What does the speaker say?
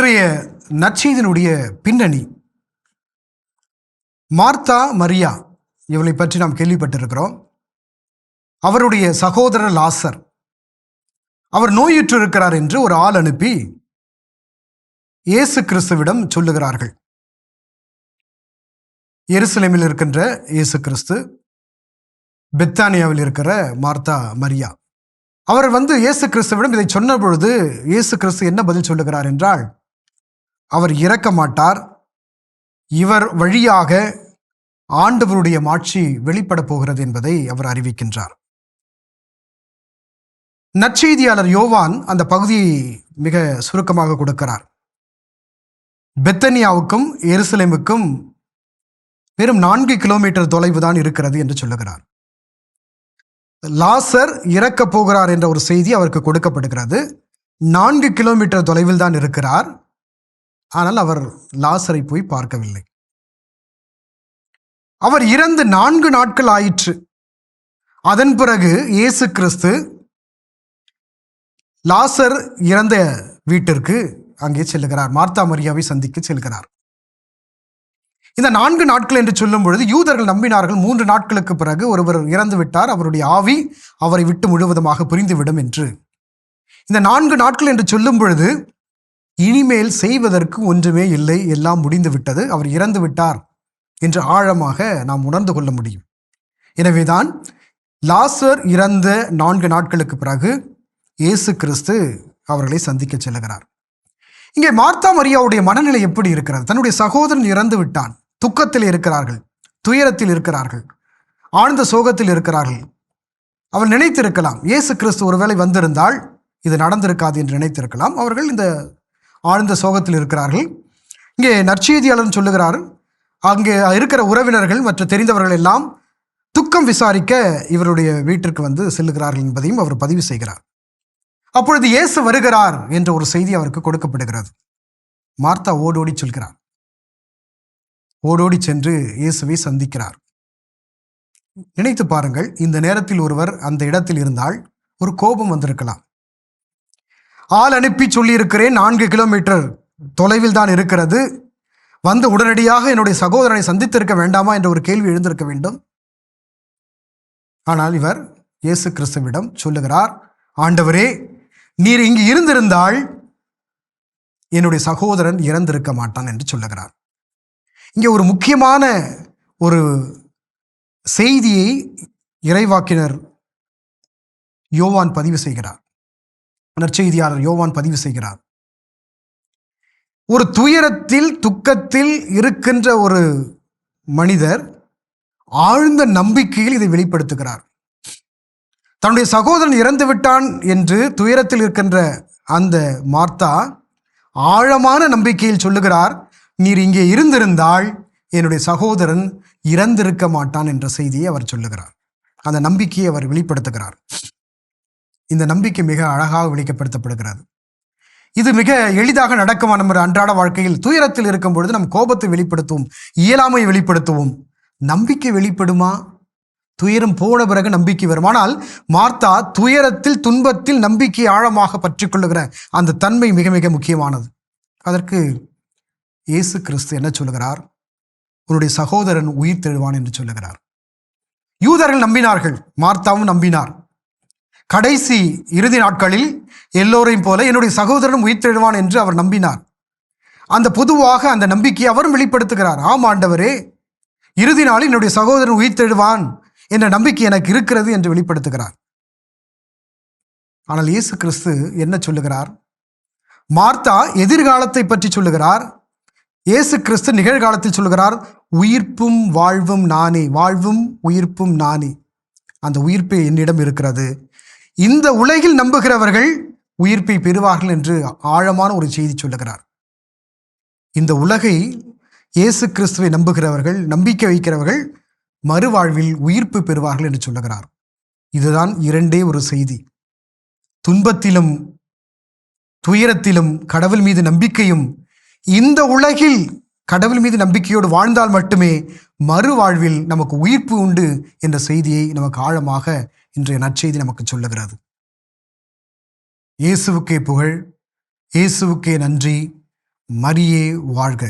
இன்றைய நற்செய்தினுடைய பின்னணி மார்த்தா மரியா இவளை பற்றி நாம் கேள்விப்பட்டிருக்கிறோம். அவருடைய சகோதரர் லாசர் அவர் நோயுற்று இருக்கிறார் என்று ஒரு ஆள் அனுப்பி இயேசு கிறிஸ்துவிடம் சொல்லுகிறார்கள். எருசலேமில் இருக்கின்ற இயேசு கிறிஸ்து பெத்தானியாவில் இருக்கிற மார்த்தா மரியா. அவர் வந்து இயேசு கிறிஸ்துவிடம் இதை சொன்ன பொழுது இயேசு கிறிஸ்து என்ன பதில் சொல்லுகிறார் என்றால் அவர் இறக்க மாட்டார். இவர் வழியாக ஆண்டவருடைய மாட்சி வெளிப்பட போகிறது என்பதை அவர் அறிவிக்கின்றார். நற்செய்தியாளர் யோவான் அந்த பகுதியை மிக சுருக்கமாக கொடுக்கிறார். பெத்தனியாவுக்கும் எருசலேமுக்கும் வெறும் நான்கு கிலோமீட்டர் தொலைவு தான் இருக்கிறது என்று சொல்லுகிறார். லாசர் இறக்கப் போகிறார் என்ற ஒரு செய்தி அவருக்கு கொடுக்கப்படுகிறது. நான்கு கிலோமீட்டர் தொலைவில் தான் இருக்கிறார். ஆனால் அவர் லாசரை போய் பார்க்கவில்லை. அவர் இறந்து நான்கு நாட்கள் ஆயிற்று. அதன் பிறகு இயேசு கிறிஸ்து லாசர் இறந்த வீட்டிற்கு அங்கே செல்லுகிறார். மார்த்தா மரியாவை சந்திக்க செல்கிறார். இந்த நான்கு நாட்கள் என்று சொல்லும் பொழுது யூதர்கள் நம்பினார்கள். மூன்று நாட்களுக்கு பிறகு ஒருவர் இறந்து விட்டார். அவருடைய ஆவி அவரை விட்டு முழுவதுமாக புரிந்துவிடும் என்று. இந்த நான்கு நாட்கள் என்று சொல்லும் பொழுது இனிமேல் செய்வதற்கு ஒன்றுமே இல்லை எல்லாம் முடிந்து விட்டது அவர் இறந்து விட்டார் என்று ஆழமாக நாம் உணர்ந்து கொள்ள முடியும். எனவேதான் லாசர் இறந்த நான்கு நாட்களுக்கு பிறகு இயேசு கிறிஸ்து அவர்களை சந்திக்க செல்லுகிறார். இங்கே மார்த்தா மரியாவுடைய மனநிலை எப்படி இருக்கிறது? தன்னுடைய சகோதரன் இறந்து விட்டான் துக்கத்தில் இருக்கிறார்கள் துயரத்தில் இருக்கிறார்கள் ஆழ்ந்த சோகத்தில் இருக்கிறார்கள். அவள் நினைத்திருக்கலாம் இயேசு கிறிஸ்து ஒருவேளை வந்திருந்தால் இது நடந்திருக்காது என்று நினைத்திருக்கலாம். அவர்கள் இந்த ஆழ்ந்த சோகத்தில் இருக்கிறார்கள். இங்கே நற்செய்தியாளர் சொல்லுகிறார் அங்கே இருக்கிற உறவினர்கள் மற்றும் தெரிந்தவர்கள் எல்லாம் துக்கம் விசாரிக்க இவருடைய வீட்டிற்கு வந்து செல்லுகிறார்கள் என்பதையும் அவர் பதிவு செய்கிறார். அப்பொழுது இயேசு வருகிறார் என்ற ஒரு செய்தி அவருக்கு கொடுக்கப்படுகிறது. மார்த்தா ஓடோடி சொல்கிறார். ஓடோடி சென்று இயேசுவை சந்திக்கிறார். நினைத்து பாருங்கள் இந்த நேரத்தில் ஒருவர் அந்த இடத்தில் இருந்தால் ஒரு கோபம் வந்திருக்கலாம். ஆள் அனுப்பி சொல்லியிருக்கிறேன் நான்கு கிலோமீட்டர் தொலைவில் தான் இருக்கிறது. வந்து உடனடியாக என்னுடைய சகோதரனை சந்தித்திருக்க வேண்டாமா என்ற ஒரு கேள்வி எழுந்திருக்க வேண்டும். ஆனால் இவர் இயேசு கிறிஸ்துவிடம் சொல்லுகிறார் ஆண்டவரே நீர் இங்கு இருந்திருந்தால் என்னுடைய சகோதரன் இறந்திருக்க மாட்டான் என்று சொல்லுகிறார். இங்கே ஒரு முக்கியமான ஒரு செய்தியை இறைவாக்கினர் யோவான் பதிவு செய்கிறார். நற்செய்தியாளர் யோவான் பதிவு செய்கிறார். ஒரு துயரத்தில் துக்கத்தில் இருக்கின்ற ஒரு மனிதர் ஆழ்ந்த நம்பிக்கையில் இதை வெளிப்படுத்துகிறார். தன்னுடைய சகோதரன் இறந்து விட்டான் என்று துயரத்தில் இருக்கின்ற அந்த மார்த்தா ஆழமான நம்பிக்கையில் சொல்லுகிறார் நீர் இங்கே இருந்திருந்தால் என்னுடைய சகோதரன் இறந்திருக்க மாட்டான் என்ற செய்தியை அவர் சொல்லுகிறார். அந்த நம்பிக்கையை அவர் வெளிப்படுத்துகிறார். இந்த நம்பிக்கை மிக அழகாக வெளிக்கப்படுத்தப்படுகிறது. இது மிக எளிதாக நடக்குமா நம்ம அன்றாட வாழ்க்கையில்? துயரத்தில் இருக்கும் பொழுது நம் கோபத்தை வெளிப்படுத்துவோம் இயலாமையை வெளிப்படுத்துவோம். நம்பிக்கை வெளிப்படுமா? துயரம் போன பிறகு நம்பிக்கை வரும். ஆனால் மார்த்தா துயரத்தில் துன்பத்தில் நம்பிக்கை ஆழமாக பற்றிக்கொள்ளுகிற அந்த தன்மை மிக மிக முக்கியமானது. அதற்கு இயேசு கிறிஸ்து என்ன சொல்லுகிறார்? உன்னுடைய சகோதரன் உயிர் தெழுவான் என்று சொல்லுகிறார். யூதர்கள் நம்பினார்கள் மார்த்தாவும் நம்பினார். கடைசி இறுதி நாட்களில் எல்லோரையும் போல என்னுடைய சகோதரன் உயிர்த்தெழுவான் என்று அவர் நம்பினார். அந்த பொதுவாக அந்த நம்பிக்கையை அவரும் வெளிப்படுத்துகிறார். ஆம் ஆண்டவரே இறுதி நாளில் என்னுடைய சகோதரன் உயிர்த்தெழுவான் என்ற நம்பிக்கை எனக்கு இருக்கிறது என்று வெளிப்படுத்துகிறார். ஆனால் இயேசு கிறிஸ்து என்ன சொல்லுகிறார்? மார்த்தா எதிர்காலத்தை பற்றி சொல்லுகிறார். இயேசு கிறிஸ்து நிகழ்காலத்தில் சொல்லுகிறார் உயிர்ப்பும் வாழ்வும் நானே வாழ்வும் உயிர்ப்பும் நானே. அந்த உயிர்ப்பு என்னிடம் இருக்கிறது. இந்த உலகில் நம்புகிறவர்கள் உயிர்ப்பை பெறுவார்கள் என்று ஆழமான ஒரு செய்தி சொல்லுகிறார். இந்த உலகை இயேசு கிறிஸ்துவை நம்புகிறவர்கள் நம்பிக்கை வைக்கிறவர்கள் மறுவாழ்வில் உயிர்ப்பு பெறுவார்கள் என்று சொல்லுகிறார். இதுதான் இரண்டே ஒரு செய்தி. துன்பத்திலும் துயரத்திலும் கடவுள் மீது நம்பிக்கையும் இந்த உலகில் கடவுள் மீது நம்பிக்கையோடு வாழ்ந்தால் மட்டுமே மறுவாழ்வில் நமக்கு உயிர்ப்பு உண்டு என்ற செய்தியை நமக்கு ஆழமாக இன்றைய நற்செய்தி நமக்கு சொல்லுகிறது. இயேசுவுக்கே புகழ் இயேசுவுக்கே நன்றி மரியே வாழ்க.